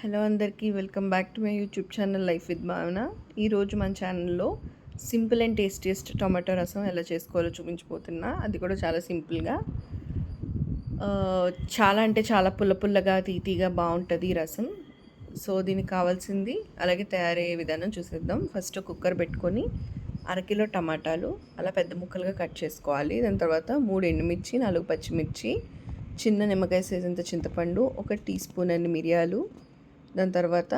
Hello అందరికీ welcome back to my YouTube channel life with Bhavana. ఈరోజు మన ఛానల్లో సింపుల్ అండ్ టేస్టియస్ట్ టొమాటో రసం ఎలా చేసుకోవాలో చూపించిపోతున్నా అది కూడా చాలా సింపుల్గా. చాలా అంటే చాలా పుల్ల పుల్లగా తీతీగా బాగుంటుంది ఈ రసం. సో దీనికి కావాల్సింది అలాగే తయారయ్యే విధానం చూసేద్దాం. ఫస్ట్ కుక్కర్ పెట్టుకొని అరకిలో టమాటాలు అలా పెద్ద ముక్కలుగా కట్ చేసుకోవాలి. దాని తర్వాత మూడు ఎండుమిర్చి నాలుగు పచ్చిమిర్చి చిన్న నిమ్మకాయ సైజంత చింతపండు ఒక టీ స్పూన్ అన్ని మిరియాలు దాని తర్వాత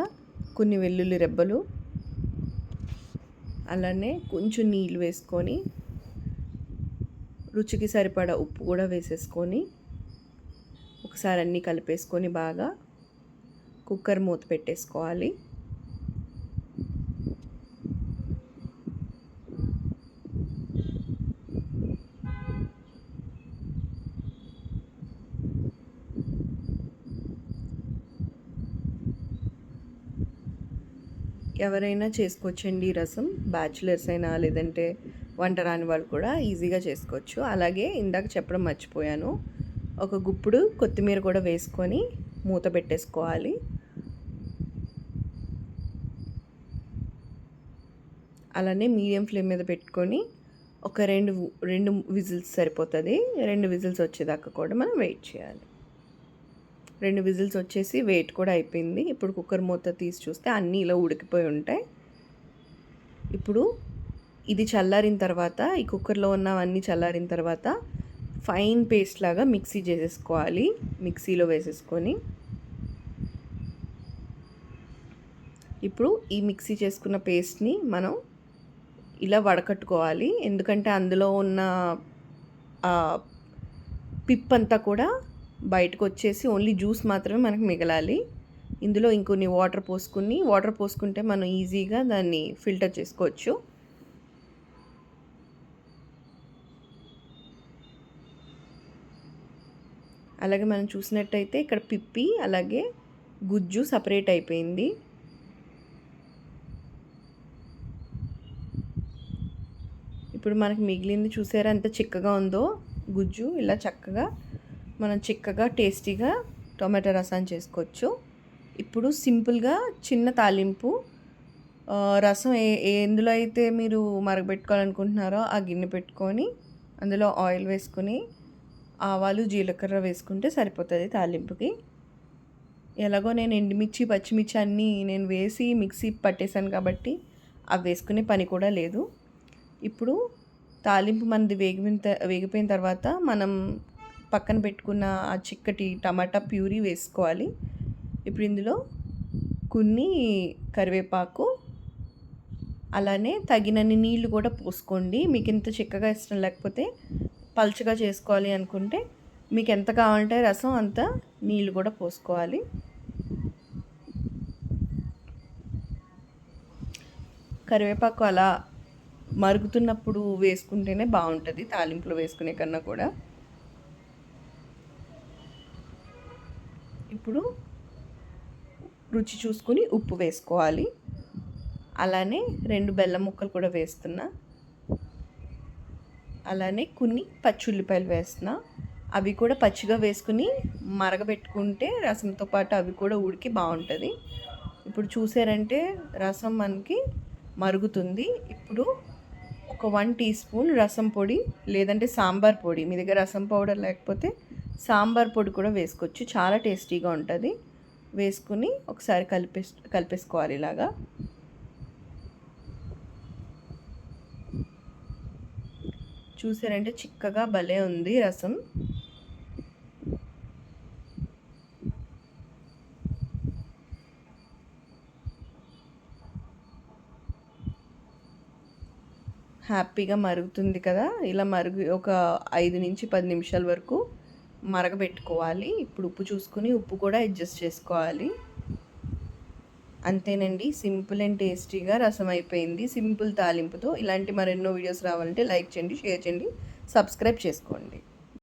కొన్ని వెల్లుల్లి రెబ్బలు అలానే కొంచెం నీళ్ళు వేసుకొని రుచికి సరిపడా ఉప్పు కూడా వేసేసుకొని ఒకసారి అన్నీ కలిపేసుకొని బాగా కుక్కర్ మూత పెట్టేసుకోవాలి. ఎవరైనా చేసుకోవచ్చండి రసం. బ్యాచులర్స్ అయినా లేదంటే వంట రాని వాళ్ళు కూడా ఈజీగా చేసుకోవచ్చు. అలాగే ఇందాక చెప్పడం మర్చిపోయాను. ఒక గుప్పుడు కొత్తిమీర కూడా వేసుకొని మూత పెట్టేసుకోవాలి. అలానే మీడియం ఫ్లేమ్ మీద పెట్టుకొని ఒక రెండు రెండు విజిల్స్ సరిపోతుంది. రెండు విజిల్స్ వచ్చేదాకా కూడా మనం వెయిట్ చేయాలి. రెండు విజిల్స్ వచ్చేసి వెయిట్ కూడా అయిపోయింది. ఇప్పుడు కుక్కర్ మూత తీసి చూస్తే అన్నీ ఇలా ఉడికిపోయి ఉంటాయి. ఇప్పుడు ఇది చల్లారిన తర్వాత ఈ కుక్కర్లో ఉన్నవన్నీ చల్లారిన తర్వాత ఫైన్ పేస్ట్ లాగా మిక్సీ చేసేసుకోవాలి. మిక్సీలో వేసేసుకొని. ఇప్పుడు ఈ మిక్సీ చేసుకున్న పేస్ట్ని మనం ఇలా వడకట్టుకోవాలి. ఎందుకంటే అందులో ఉన్న పిప్ అంతా కూడా బయటకు వచ్చేసి ఓన్లీ జ్యూస్ మాత్రమే మనకు మిగలాలి. ఇందులో ఇంకొన్ని వాటర్ పోసుకుని వాటర్ పోసుకుంటే మనం ఈజీగా దాన్ని ఫిల్టర్ చేసుకోవచ్చు. అలాగే మనం చూసినట్టయితే ఇక్కడ పిప్పి అలాగే గుజ్జు సపరేట్ అయిపోయింది. ఇప్పుడు మనకు మిగిలింది చూసారా ఎంత చిక్కగా ఉందో? గుజ్జు ఇలా చక్కగా మనం చిక్కగా టేస్టీగా టొమాటో రసం చేసుకోవచ్చు. ఇప్పుడు సింపుల్గా చిన్న తాలింపు రసం ఏ ఎందులో అయితే మీరు మరగబెట్టుకోవాలనుకుంటున్నారో ఆ గిన్నె పెట్టుకొని అందులో ఆయిల్ వేసుకొని ఆవాలు జీలకర్ర వేసుకుంటే సరిపోతుంది తాలింపుకి. ఎలాగో నేను ఎండుమిర్చి పచ్చిమిర్చి అన్నీ నేను వేసి మిక్సీ పట్టేశాను కాబట్టి అవి వేసుకునే పని కూడా లేదు. ఇప్పుడు తాలింపు మనది వేగిన వేగిపోయిన తర్వాత మనం పక్కన పెట్టుకున్న ఆ చిక్కటి టమాటా ప్యూరీ వేసుకోవాలి. ఇప్పుడు ఇందులో కొన్ని కరివేపాకు అలానే తగినన్ని నీళ్ళు కూడా పోసుకోండి. మీకు ఇంత చిక్కగా ఇష్టం లేకపోతే పలుచగా చేసుకోవాలి అనుకుంటే మీకు ఎంత కావాలంటే రసం అంత నీళ్ళు కూడా పోసుకోవాలి. కరివేపాకు అలా మరుగుతున్నప్పుడు వేసుకుంటేనే బాగుంటుంది తాలింపులో వేసుకునే కన్నా కూడా. ఇప్పుడు రుచి చూసుకుని ఉప్పు వేసుకోవాలి. అలానే రెండు బెల్లం ముక్కలు కూడా వేస్తున్నా. అలానే కొన్ని పచ్చి ఉల్లిపాయలు వేస్తున్నా. అవి కూడా పచ్చిగా వేసుకుని మరగబెట్టుకుంటే రసంతో పాటు అవి కూడా ఉడికి బాగుంటుంది. ఇప్పుడు చూసారంటే రసం మనకి మరుగుతుంది. ఇప్పుడు ఒక వన్ టీ స్పూన్ రసం పొడి లేదంటే సాంబార్ పొడి. మీ దగ్గర రసం పౌడర్ లేకపోతే సాంబార్ పొడి కూడా వేసుకోవచ్చు. చాలా టేస్టీగా ఉంటుంది. వేసుకుని ఒకసారి కలిపే కలిపేసుకోవాలి ఇలాగా. చూసారంటే చిక్కగా భలే ఉంది రసం. హ్యాపీగా మరుగుతుంది కదా. ఇలా మరుగు ఒక ఐదు నుంచి పది నిమిషాల వరకు మరగబెట్టుకోవాలి. ఇప్పుడు ఉప్పు చూసుకుని ఉప్పు కూడా అడ్జస్ట్ చేసుకోవాలి. అంతేనండి. సింపుల్ అండ్ టేస్టీగా రసం అయిపోయింది. సింపుల్ తాలింపుతో ఇలాంటి మరెన్నో వీడియోస్ రావాలంటే లైక్ చేయండి షేర్ చేయండి సబ్స్క్రైబ్ చేసుకోండి.